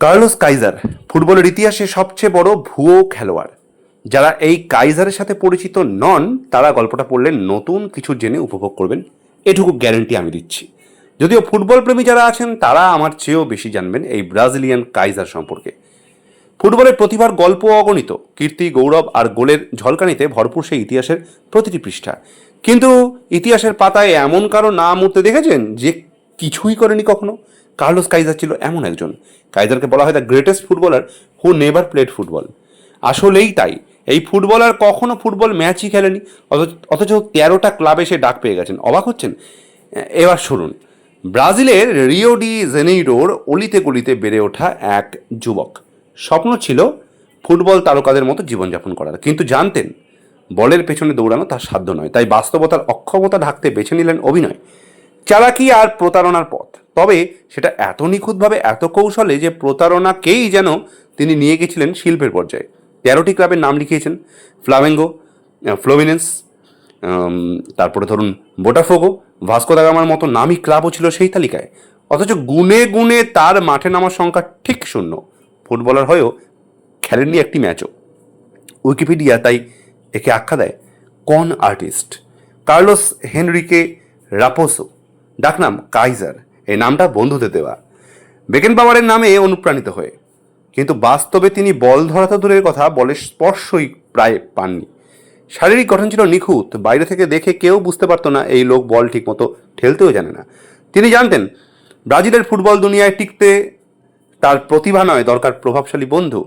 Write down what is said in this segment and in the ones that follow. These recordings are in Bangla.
কার্লোস কাইজার, ফুটবলের ইতিহাসে সবচেয়ে বড় ভুয়ো খেলোয়াড়। যারা এই কাইজারের সাথে পরিচিত নন, তারা গল্পটা পড়লে নতুন কিছু জেনে উপভোগ করবেন। এটুকু গ্যারেন্টি আমি দিচ্ছি। যদিও ফুটবল প্রেমী যারা আছেন, তারা আমার চেয়েও বেশি জানবেন এই ব্রাজিলিয়ান কাইজার সম্পর্কে। ফুটবলের প্রতিভার গল্প অগণিত। কীর্তি, গৌরব আর গোলের ঝলকানিতে ভরপুর সেই ইতিহাসের প্রতিটি পৃষ্ঠা। কিন্তু ইতিহাসের পাতায় এমন কারও নাম উঠতে দেখেছেন যে কিছুই করেনি কখনো? কার্লোস কাইজার ছিল এমন একজন। কাইজারকে বলা হয় the greatest footballer who never played football. আসলেই তাই। এই ফুটবলার কখনো ফুটবল ম্যাচই খেলেনি, অথচ অথচ তেরোটা ক্লাবে সে ডাক পেয়ে গেছেন। অবাক হচ্ছেন? এবার শুনুন। ব্রাজিলের রিও ডি জেনেইরোর অলিতে গলিতে বেড়ে ওঠা এক যুবক। স্বপ্ন ছিল ফুটবল তারকাদের মতো জীবনযাপন করার। কিন্তু জানতেন, বলের পেছনে দৌড়ানো তার সাধ্য নয়। তাই বাস্তবতার অক্ষমতা ঢাকতে বেছে নিলেন অভিনয়। চালাকি আর প্রতারণার পথ। তবে সেটা এত নিখুঁতভাবে, এত কৌশলে যে প্রতারণাকেই যেন তিনি নিয়ে গেছিলেন শিল্পের পর্যায়ে। তেরোটি ক্লাবের নাম লিখিয়েছেন। ফ্লামেঙ্গো ফ্লোমিনেন্স তারপরে ধরুন বোটাফোগো, ভাস্কো দাগামার মতো নামী ক্লাবও ছিল সেই তালিকায়। অথচ গুনে গুনে তার মাঠে নামার সংখ্যা ঠিক শূন্য। ফুটবলার হয়েও খেলেননি একটি ম্যাচও। উইকিপিডিয়া তাই একে আখ্যা দেয়, কন আর্টিস্ট কার্লোস হেনরিকে রাপোসো, ডাকনাম কাইজার। এই নামটা বন্ধুদের দেওয়া। বেকেন পাওয়ারের নামে অনুপ্রাণিত হয়ে। কিন্তু বাস্তবে তিনি বল ধরা তো দূরের কথা বলের স্পর্শই প্রায় পাননি। শারীরিক গঠন ছিল নিখুঁত, বাইরে থেকে দেখে কেউ বুঝতে পারতো না এই লোক বল ঠিকমতো ঠেলতেও জানে না। তিনি জানতেন, ব্রাজিলের ফুটবল দুনিয়ায় টিকতে তার প্রতিভা নয়, দরকার প্রভাবশালী বন্ধু।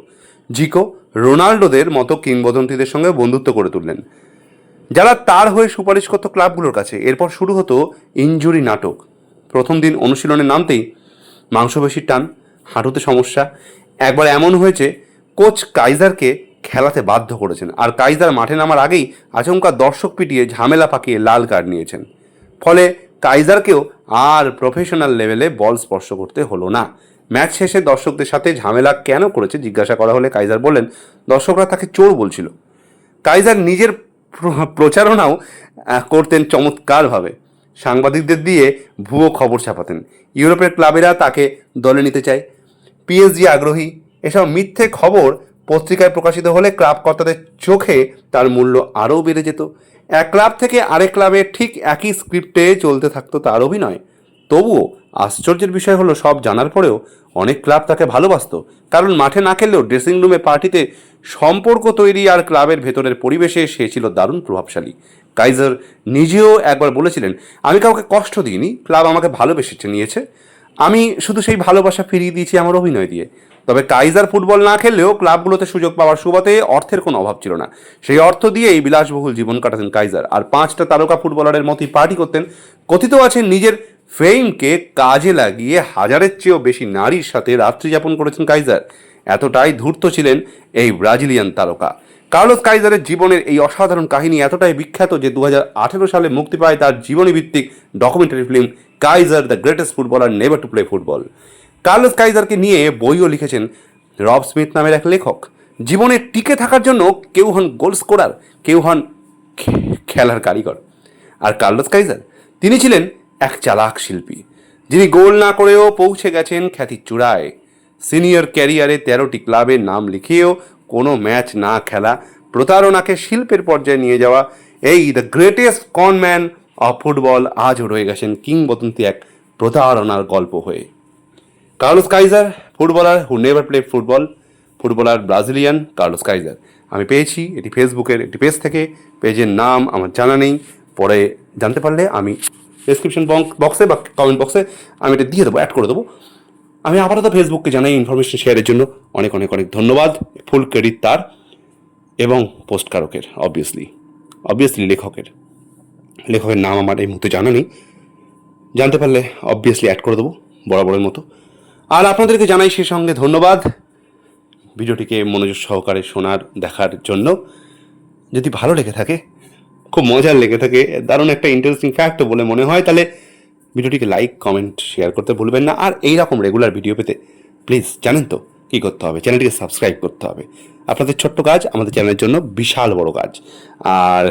জিকো, রোনাল্ডোদের মতো কিংবদন্তিদের সঙ্গে বন্ধুত্ব করে তুললেন। যারা তার হয়ে সুপারিশ করত ক্লাবগুলোর কাছে। এরপর শুরু হতো ইনজুরি নাটক। প্রথম দিন অনুশীলনে নামতেই মাংসপেশির টান, হাঁটুতে সমস্যা। একবার এমন হয়েছে, কোচ কাইজারকে খেলাতে বাধ্য করেছেন। আর কাইজার মাঠে নামার আগেই আচমকা দর্শক পিটিয়ে ঝামেলা পাকিয়ে লাল কার্ড নিয়েছেন। ফলে কাইজারকেও আর প্রফেশনাল লেভেলে বল স্পর্শ করতে হলো না। ম্যাচ শেষে দর্শকদের সাথে ঝামেলা কেন করেছে জিজ্ঞাসা করা হলে কাইজার বললেন, দর্শকরা তাকে চোর বলছিল। কাইজার নিজের প্রচারণাও করতেন চমৎকারভাবে। সাংবাদিকদের দিয়ে ভুয়ো খবর ছাপাতেন। ইউরোপের ক্লাবেরা তাকে দলে নিতে চায়। পিএসজি আগ্রহী, এসব মিথ্যে খবর পত্রিকায় প্রকাশিত হলে ক্লাব কর্তাদের চোখে তার মূল্য আরও বেড়ে যেত। এক ক্লাব থেকে আরেক ক্লাবে ঠিক একই স্ক্রিপ্টে চলতে থাকতো তার অভিনয়। তবুও আশ্চর্যের বিষয় হলো, সব জানার পরেও অনেক ক্লাব তাকে ভালোবাসতো। কারণ মাঠে না খেললেও ড্রেসিং রুমে পার্টিতে সম্পর্ক তৈরি আর ক্লাবের ভেতরের পরিবেশে সে ছিল দারুণ প্রভাবশালী। কাইজার নিজেও একবার বলেছিলেন, আমি কাউকে কষ্ট দিইনি, ক্লাব আমাকে ভালোবেসেছে নিয়েছে। আমি শুধু সেই ভালোবাসা ফিরিয়ে দিয়েছি আমার অভিনয় দিয়ে। তবে কাইজার ফুটবল না খেললেও ক্লাবগুলোতে সুযোগ পাওয়ার সুবাদে অর্থের কোনো অভাব ছিল না। সেই অর্থ দিয়েই বিলাসবহুল জীবন কাটাতেন কাইজার। আর পাঁচটা তারকা ফুটবলারের মতোই পার্টি করতেন, কথিত আছে নিজের ফেমকে কাজে লাগিয়ে হাজারের চেয়েও বেশি নারীর সাথে রাত্রি যাপন করেছেন কাইজার। এতটাই ধূর্ত ছিলেন এই ব্রাজিলিয়ান তারকা। কার্লোস কাইজারের জীবনের এই অসাধারণ কাহিনী এতটাই বিখ্যাত যে দু হাজার আঠেরো সালে মুক্তি পায় তার জীবনী ভিত্তিক documentary film Kaiser the greatest footballer never to play football. Carlos কাইজারকে নিয়ে বইও লিখেছেন রব স্মিথ নামের এক লেখক। জীবনে টিকে থাকার জন্য কেউ হন গোল স্কোরার, কেউ হন খেলার কারিগর। আর কার্লোস কাইজার, তিনি ছিলেন এক চালাক শিল্পী, যিনি গোল না করেও পৌঁছে গেছেন খ্যাতির চূড়ায়। সিনিয়র ক্যারিয়ারে তেরোটি ক্লাবের নাম লিখিয়েও কোনো ম্যাচ না খেলা প্রতারণাকে শিল্পের পর্যায়ে নিয়ে যাওয়া এই the greatest conman of football আজও রয়ে গেছেন কিংবদন্তি এক প্রতারণার গল্প হয়ে। Carlos Kaiser, footballer who never play football footballer Brazilian Carlos Kaiser. আমি পেয়েছি, এটি ফেসবুকের একটি পেজ থেকে। পেজের নাম আমার জানা নেই। পরে জানতে পারলে আমি ডেসক্রিপশন বক্সে বা কমেন্ট বক্সে আমি এটা দিয়ে দেবো অ্যাড করে দেবো। আমি আপাতত ফেসবুককে জানাই ইনফরমেশন শেয়ারের জন্য। অনেক অনেক অনেক ধন্যবাদ। ফুল ক্রেডিট তার এবং পোস্টকারকের অবভিয়াসলি অবভিয়াসলি লেখকের। লেখকের নাম আমার এই মুহূর্তে জানা নেই। জানতে পারলে অবভিয়াসলি অ্যাড করে দেবো, বরাবরের মতো। আর আপনাদেরকে জানাই সে সঙ্গে ধন্যবাদ। ভিডিওটিকে মনোযোগ সহকারে শোনার, দেখার জন্য। যদি ভালো লেগে থাকে খুব মজার লেগে থাকে। দারুণ একটা ইন্টারেস্টিং ফ্যাক্টও বলে মনে হয়। তাহলে ভিডিওটিকে লাইক কমেন্ট শেয়ার করতে ভুলবেন না। আর এই রকম রেগুলার ভিডিও পেতে প্লিজ জানেন তো কী করতে হবে? চ্যানেলটিকে সাবস্ক্রাইব করতে হবে। আপনাদের ছোট্ট কাজ, আমাদের চ্যানেলের জন্য বিশাল বড় কাজ। আর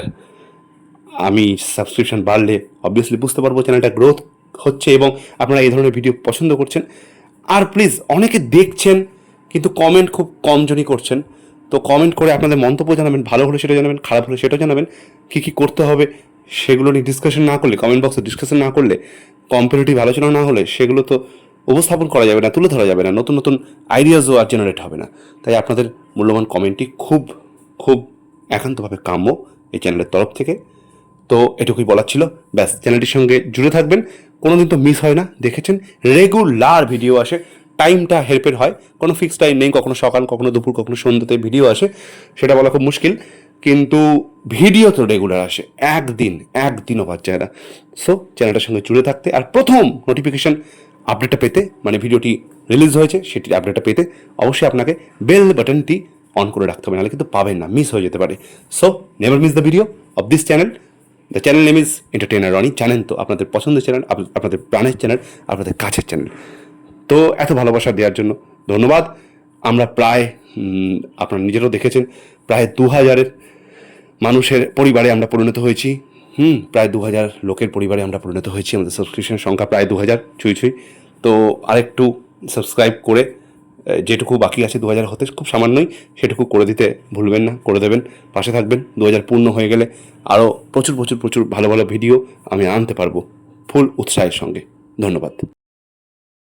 আমি সাবস্ক্রিপশন বাড়লে অবভিয়াসলি বুঝতে পারব চ্যানেলটা গ্রোথ হচ্ছে এবং আপনারা এই ধরনের ভিডিও পছন্দ করছেন। আর প্লিজ অনেকে দেখছেন, কিন্তু কমেন্ট খুব কম জনই করছেন। তো কমেন্ট করে আপনাদের মন্তব্য জানাবেন, ভালো হলে সেটা জানাবেন, খারাপ হলে সেটা জানাবেন, কী কী করতে হবে সেগুলো নিয়ে ডিসকাশন না করলে কমেন্ট বক্সে ডিসকাশন না করলে কম্পারেটিভ আলোচনা না হলে সেগুলো তো উপস্থাপন করা যাবে না, তুলে ধরা যাবে না, নতুন নতুন আইডিয়াসও আর জেনারেট হবে না। তাই আপনাদের মূল্যবান কমেন্টটি খুব খুব একান্তভাবে কাম্য এই চ্যানেলের তরফ থেকে। তো এটুকুই বলার ছিল, ব্যাস চ্যানেলটির সঙ্গে জুড়ে থাকবেন কোনো দিন তো মিস হয় না, দেখেছেন রেগুলার ভিডিও আসে টাইমটা হেল্পের হয়। কোনো ফিক্স টাইম নেই, কখনো সকাল, কখনো দুপুর, কখনো সন্ধ্যাতে ভিডিও আসে। সেটা বলা খুব মুশকিল। কিন্তু ভিডিও তো রেগুলার আসে। একদিন, একদিনও বাদ যায় না। সো চ্যানেলটার সঙ্গে জুড়ে থাকতে। আর প্রথম নোটিফিকেশন আপডেটটা পেতে মানে ভিডিওটি রিলিজ হয়েছে সেটির আপডেটটা পেতে অবশ্যই আপনাকে বেল বাটনটি অন করে রাখতে হবে। নাহলে কিন্তু পাবেন না মিস হয়ে যেতে পারে। So never miss the video of this channel the channel name is entertainer Rony জানেন তো আপনাদের পছন্দের চ্যানেল আপনাদের প্রাণের চ্যানেল আপনাদের কাছের চ্যানেল তো এত ভালোবাসা দেওয়ার জন্য ধন্যবাদ। আমরা প্রায় আপনারা নিজেরাও দেখেছেন, প্রায় দু হাজারের মানুষের পরিবারে আমরা পরিণত হয়েছি। হুম, প্রায় দু হাজার লোকের পরিবারে আমরা পরিণত হয়েছি। আমাদের সাবস্ক্রিপশনের সংখ্যা প্রায় দু হাজার ছুঁই ছুঁই। তো আরেকটু সাবস্ক্রাইব করে যেটুকু বাকি আছে দু হাজার হতে, খুব সামান্যই, সেটুকু করে দিতে ভুলবেন না, করে দেবেন, পাশে থাকবেন। দু হাজার পূর্ণ হয়ে গেলে আরও প্রচুর প্রচুর প্রচুর ভালো ভালো ভিডিও আমি আনতে পারব, ফুল উৎসাহের সঙ্গে। ধন্যবাদ।